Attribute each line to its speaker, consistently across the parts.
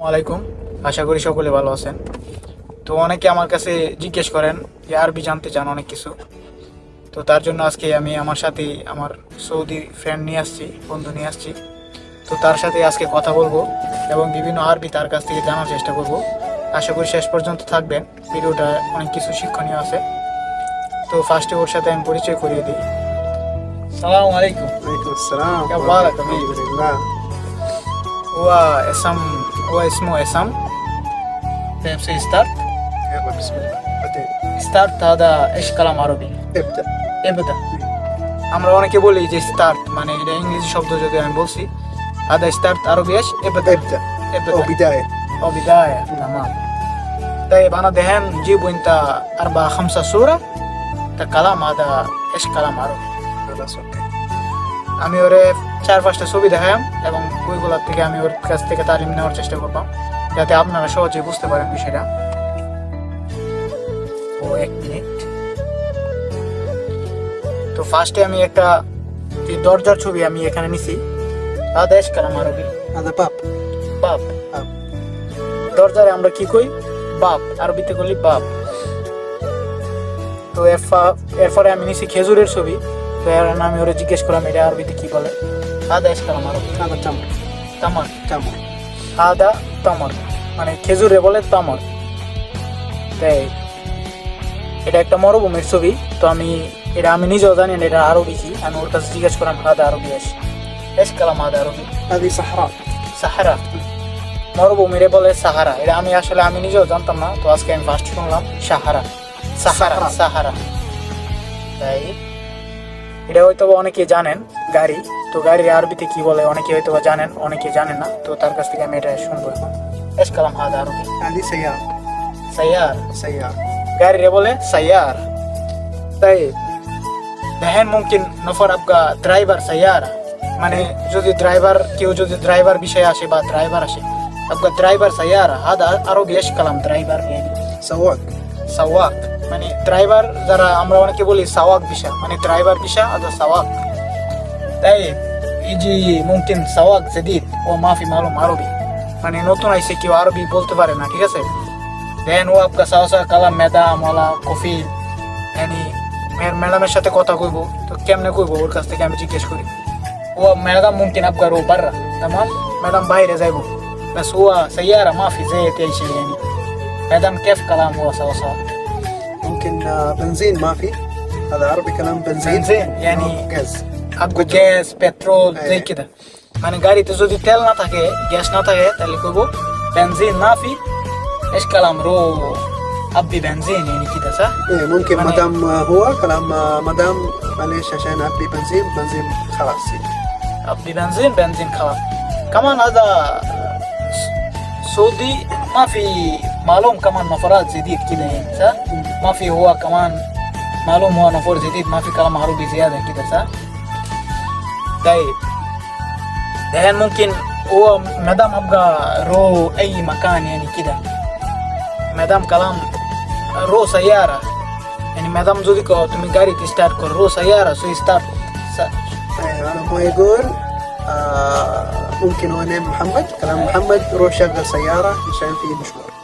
Speaker 1: আলাইকুম। আশা করি সকলে ভালো আছেন। তো অনেকে আমার কাছে জিজ্ঞেস করেন যে আরবি জানতে চান অনেক কিছু। তো তার জন্য আজকে আমি আমার সাথে আমার সৌদি ফ্রেন্ড নিয়ে আসছি বন্ধু নিয়ে আসছি। তো তার সাথে আজকে কথা বলব এবং বিভিন্ন আরবি তার কাছ থেকে জানার চেষ্টা করব। আশা করি শেষ পর্যন্ত থাকবেন। ভিডিওটা অনেক কিছু শিক্ষণীয় আছে। তো ফার্স্টে ওর সাথে আমি পরিচয় করিয়ে দিই। সালাম আলাইকুম। ওয়া ওয়া
Speaker 2: الحمد لله
Speaker 1: هو اسم هو اسمه اسم طيب سيستارت
Speaker 2: يلا بسم الله بعدين
Speaker 1: ستارت هذا ايش كلام عربي
Speaker 2: ابدا
Speaker 1: ابدا আমরা অনেকে বলি যে স্টার্ট মানে এটা ইংরেজি শব্দ যদি আমি বলছি هذا ستارت عربي ايش ابدا
Speaker 2: ابدا
Speaker 1: ابدا
Speaker 2: او بدايه
Speaker 1: او بدايه تمام طيب انا دحين جيبوا انت اربعة خمسة صورة ده كلام هذا ايش كلام عربي
Speaker 2: خلاص اوكي
Speaker 1: আমি ওরে চার পাঁচটা ছবি দেখায় এবং ওইগুলোর থেকে আমি ওর কাছ থেকে তালিম নেওয়ার চেষ্টা করব যাতে আপনারা সহজে বুঝতে পারেন বিষয়টা। ও এক তো ফার্স্টে আমি একটা যে দরজার ছবি আমি এখানে নিছি আদেশ কালাম আরবি।
Speaker 2: আদা
Speaker 1: বাপ।
Speaker 2: বাপ।
Speaker 1: দরজারে আমরা কি কই? বাপ। আরবিতে বলি বাপ। তো এরপরে আমি নিছি খেজুরের ছবি। তো এর আমি ওরা জিজ্ঞেস করলাম এটা আরবিতে কী বলে? আদা ইসলাম আরব
Speaker 2: আদা চামর
Speaker 1: তামর।
Speaker 2: চামর
Speaker 1: আদা তামর। মানে খেজুরে বলে তামর। তাই এটা একটা মরুভূমির ছবি তো আমি এটা আমি নিজেও জানি না এটা আরবি কি? আমি ওর কাছে জিজ্ঞেস করলাম আদা আরবি এস এস কালাম আদা আরবি।
Speaker 2: আদি সাহারা।
Speaker 1: সাহারা? মরুভূমিরে বলে সাহারা। এটা আমি আসলে আমি নিজেও জানতাম না তো আজকে আমি ফার্স্ট শুনলাম সাহারা সাহারা।
Speaker 2: সাহারা।
Speaker 1: তাই এটা হয়তো অনেকে জানেন গাড়ি তো গাড়ির আরবিতে কি বলে অনেকে হয়তো জানেন অনেকে জানেন না তো তার কাছ থেকে আমি এটা শুনবো এখন এস কালাম হাদ আরবি
Speaker 2: আদি সাইয়ার
Speaker 1: সাইয়ার
Speaker 2: সাইয়ার
Speaker 1: গাড়ি রে বলে সাইয়ার তাই দেখেন মুমকিন নফর আপকা ড্রাইভার সাইয়ার মানে যদি ড্রাইভার কেউ যদি ড্রাইভার বিষয়ে আসে বা ড্রাইভার আসে আপকা ড্রাইভার সাইয়ার হাদ আরবি এস কালাম ড্রাইভার
Speaker 2: সাওয়াক
Speaker 1: সাওয়াক মানে ড্রাইভার যারা, আমরা অনেকে বলি সাওয়াক ভিসা। মানে ড্রাইভার ভিসা আর সাওয়াক। তাই ইজি মুমকিন, সাওয়াক, জেদিদ, ও মাফি মালুম, আরবি। মানে নতুন আইসে কেউ আরবি বলতে পারে না, ঠিক আছে? দেন ও আপনার সাহসা কালাম, মেদা, মালা, কফি, এনি ম্যাডামের সাথে কথা কইব। তো কেমনে কইব? ওর কাছ থেকে আমি জিজ্ঞেস করি। ও ম্যাডাম মুমকিন আপনার ও বাররা। তামাম মানে ম্যাডাম বাইরে যাইব। বাস ও সাইয়ারা, মাফি যেতে আইসে জানি ম্যাডাম কেফ, কালাম, ও সাহসা هو سوا سوا
Speaker 2: ممكن آه، بنزين ما في هذا عربي كلام بنزين
Speaker 1: بنزين يعني
Speaker 2: غاز
Speaker 1: আপকো গ্যাস পেট্রোল
Speaker 2: হ্যাঁ।
Speaker 1: যেই কিনা মানে গাড়িতে যদি তেল না থাকে গ্যাস না থাকে তাহলে কইবো বেনজিন না ফি ايش كلام رو ابي بنزين يعني كده صح
Speaker 2: إيه ممكن
Speaker 1: يعني-
Speaker 2: ما دام آه، هو كلام آه، ما دام معليش عشان ابي بنزين بنزين خلاص
Speaker 1: ابي بنزين بنزين خلاص كمان هذا سعودي ما في معلوم كمان نفرات جديد كده يعني صح ما في هو كمان معلوم هو نافور جديد ما في كلام عربي زيادة كده صح؟ طيب. دهين ممكن هو مدام ابقى رو أي مكان يعني كده مدام كلام رو سيارة يعني مدام دام زودك تمي قاري تستار كر رو سيارة سو ستارت.
Speaker 2: طيب، أنا هو يقول آه، ممكن هو نام محمد كلام محمد روح شغل سيارة عشان في مشوار.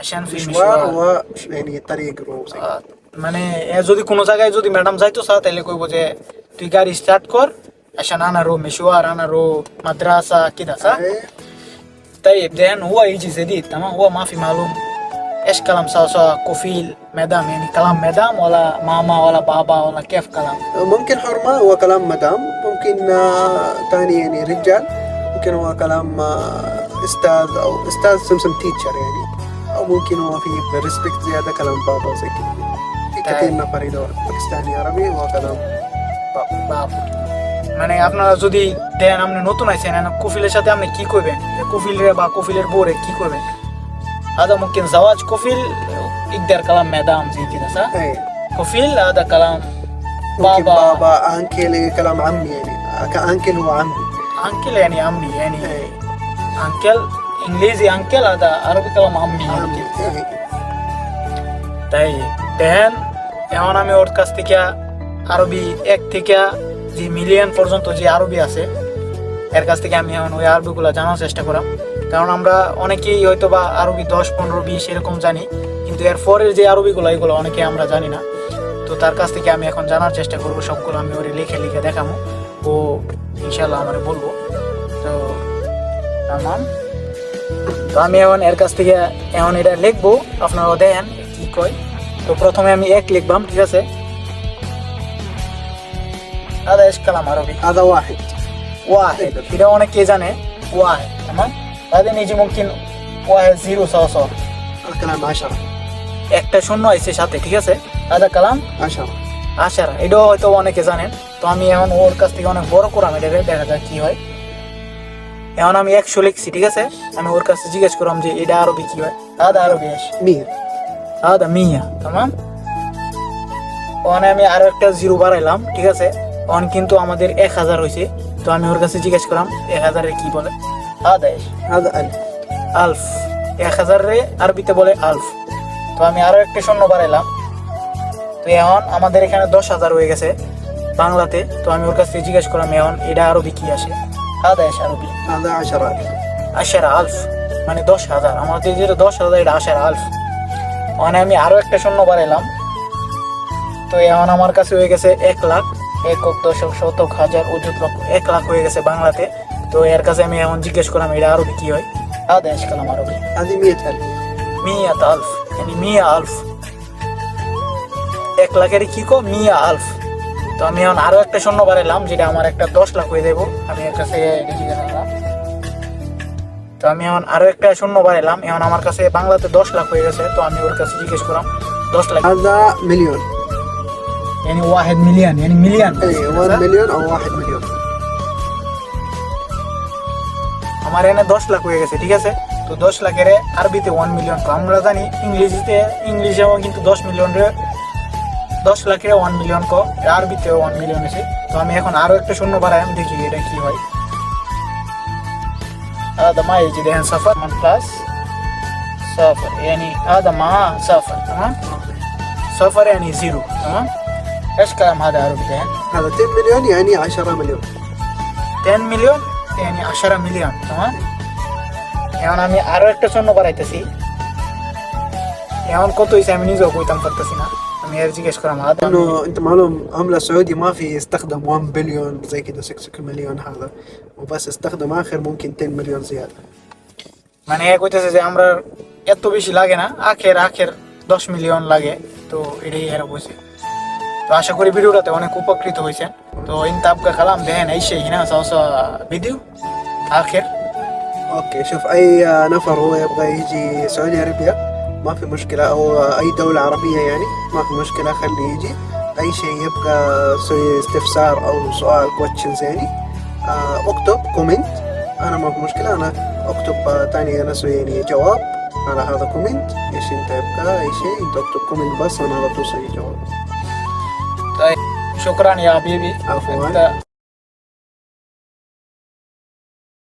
Speaker 1: عشان في
Speaker 2: مشوار
Speaker 1: مشوار
Speaker 2: و يعني طريق رو زي
Speaker 1: আহ, মানে এ যদি কোনো জায়গায় যদি ম্যাডাম যাইতো চা তাহলে কইব যে তুই গাড়ি স্টার্ট কর عشان انا رو مشوار انا رو مدرسة كده صح؟
Speaker 2: إيه.
Speaker 1: طيب لان هو يجي جديد تمام هو ما في معلوم ايش كلام سوا سوا كفيل مدام يعني كلام مدام ولا ماما ولا بابا ولا كيف كلام
Speaker 2: ممكن حرمة هو كلام مدام ممكن آه تاني يعني رجال ممكن هو كلام آه استاذ او استاذ سمسم تيتشر يعني او ممكن هو في ريسبكت زيادة كلام بابا زي كده في كثير
Speaker 1: طيب.
Speaker 2: نفر يدور باكستاني عربي هو كلام بابا
Speaker 1: বাবা মানে আপনারা যদি দেন আপনি নতুন আইছেন এনে কফিলের সাথে আপনি কি করবেন কফিলের বা কফিলের বোরে কি করবেন هذا ممكن زواج كفيل يقدر كلام مدام زي كده صح؟
Speaker 2: ايه
Speaker 1: كفيل هذا كلام
Speaker 2: ممكن
Speaker 1: بابا
Speaker 2: بابا انكل كلام عمي يعني كانكل هو عمي
Speaker 1: انكل يعني عمي يعني
Speaker 2: إيه.
Speaker 1: انكل ইংরেজি আঙ্কেল আদা
Speaker 2: Arabic
Speaker 1: kalam
Speaker 2: আম্মি
Speaker 1: তাই তেহেন এখন আমি ওর কাছ থেকে আরবি এক থেকে যে মিলিয়ন পর্যন্ত যে আরবি আছে এর কাছ থেকে আমি এখন ওই আরবিগুলো জানার চেষ্টা করাম। কারণ আমরা অনেকেই হয়তো বা আরবি দশ পনেরো বিশ এরকম জানি কিন্তু এর পরের যে আরবিগুলো এগুলো অনেকে আমরা জানি না। তো তার কাছ থেকে আমি এখন জানার চেষ্টা করব সবগুলো আমি ওর লিখে লিখে দেখাবো ও ইনশাল্লাহ আমার বলব। তো তামাম তো আমি এখন এর কাছ থেকে এখন এটা লিখব। আপনারাও দেন কি কয়। তো প্রথমে আমি এক লিখবাম ঠিক আছে? আদা এস কালাম আরবি।
Speaker 2: আদা ওয়াহিদ।
Speaker 1: ওয়াহিদ এটা অনেকে জানে? ওয়াহিদ আমার তাদের নিজে মুমকিন ওয়াহিদ জিরো
Speaker 2: স স কালাম
Speaker 1: একটা শূন্য আছে সাথে ঠিক আছে? আদা কালাম
Speaker 2: আশা
Speaker 1: আশারা এটাও হয়তো অনেকে জানেন। তো আমি এখন ওর কাছ থেকে অনেক বড় করাম এটা দেখা যাক কি হয়। এখন আমি একশো লিখছি ঠিক আছে? আমি ওর কাছে জিজ্ঞেস করলাম যে এটা আরবি কি হয়? দাদা আরবি আস
Speaker 2: মিয়া।
Speaker 1: দাদা মিয়া তামাম? ওখানে আমি আরও একটা জিরো বাড়াইলাম ঠিক আছে? অন কিন্তু আমাদের এক হাজার হয়েছে। তো আমি ওর কাছে জিজ্ঞেস করলাম এক হাজারে কি বলে? আলফ। এক হাজারে আরবিতে বলে আলফ। তো আমি আরও একটা শূন্য বাড়াইলাম। তো এখন আমাদের এখানে দশ হাজার হয়ে গেছে বাংলাতে। তো আমি ওর কাছে জিজ্ঞেস করলাম এখন এটা আরবি কি আসে? هذا ايش আরবি
Speaker 2: هذا عشرة ألف
Speaker 1: আশার আলফ মানে দশ হাজার আমাদের যেটা দশ হাজার এটা আশার আলফ মানে আমি আরো একটা শূন্য বাড়াইলাম তো এখন আমার কাছে হয়ে গেছে এক লাখ একক দশক শতক হাজার অযুত লক্ষ এক লাখ হয়ে গেছে বাংলাতে তো এর কাছে আমি এখন জিজ্ঞেস করলাম এটা আরবি কি হয় هذا ايش كلام عربي
Speaker 2: هذه مية ألف
Speaker 1: মিয়া আলফ মানে মিয়া আলফ এক লাখের কি কো মিয়া আলফ তো আমি এখন আরো একটা শূন্য বাড়াইলাম যেটা আমার একটা দশ লাখ হয়ে যাবো আমি এর কাছে লিখে গেলাম তো আমি এখন আরো একটা শূন্য বাড়াইলাম এখন আমার কাছে বাংলাতে দশ লাখ হয়ে গেছে তো আমি ওর কাছে জিজ্ঞেস করলাম দশ লাখ
Speaker 2: هذا مليون
Speaker 1: يعني واحد مليون يعني مليون
Speaker 2: اي 1 مليون او 1 مليون
Speaker 1: আমার এখানে দশ লাখ হয়ে গেছে ঠিক আছে তো দশ লাখের আরবিতে ওয়ান মিলিয়ন তো আমরা জানি ইংরেজিতে ইংলিশেও কিন্তু দশ মিলিয়ন দশ লাখের ওয়ান মিলিয়ন কো আরবিতে ওয়ান মিলিয়ন আছে তো আমি এখন আরো একটা শূন্য বাড়াই আমি দেখি এটা কি হয় هذا ما يجي دهن صفر من بلس صفر يعني هذا مع صفر تمام صفر يعني زيرو تمام ايش كلام هذا عربي دهن
Speaker 2: هذا 10 مليون يعني 10 مليون
Speaker 1: 10 মিলিয়ন يعني 10 মিলিয়ন تمام এখন আমি আরো একটা শূন্য বাড়াইতেছি এখন কত হয়েছে আমি নিজেও কইতাম পারতেছি না আমি আর জিজ্ঞেস করলাম هذا
Speaker 2: انه انت معلوم عملة سعودي ما في يستخدم 1 بليون زي كده 6 مليون هذا وبس استخدم اخر ممكن 10 مليون زيادة
Speaker 1: মানে এ কইতেছে যে আমরা এত বেশি লাগে না আখের আখের দশ মিলিয়ন লাগে তো এটাই এরা বুঝে তো আশা করি ভিডিওটাতে অনেক উপকৃত হয়েছেন তো انت ابقى كلام دهن اي شيء هنا سوا سوا فيديو اخر
Speaker 2: اوكي شوف اي نفر هو يبغى يجي سعودي ارابيا ما في مشكلة أو أي دولة عربية يعني ما في مشكلة خليه يجي. أي شيء يبغى يسوي استفسار أو سؤال كويشنز يعني. آه، أكتب كومنت أنا ما في مشكلة أنا أكتب آه، تاني أنا أسوي يعني جواب على هذا كومنت إيش أنت يبغى أي شيء أنت اكتب كومنت بس أنا على طول جواب.
Speaker 1: طيب شكرا يا حبيبي.
Speaker 2: عفواً.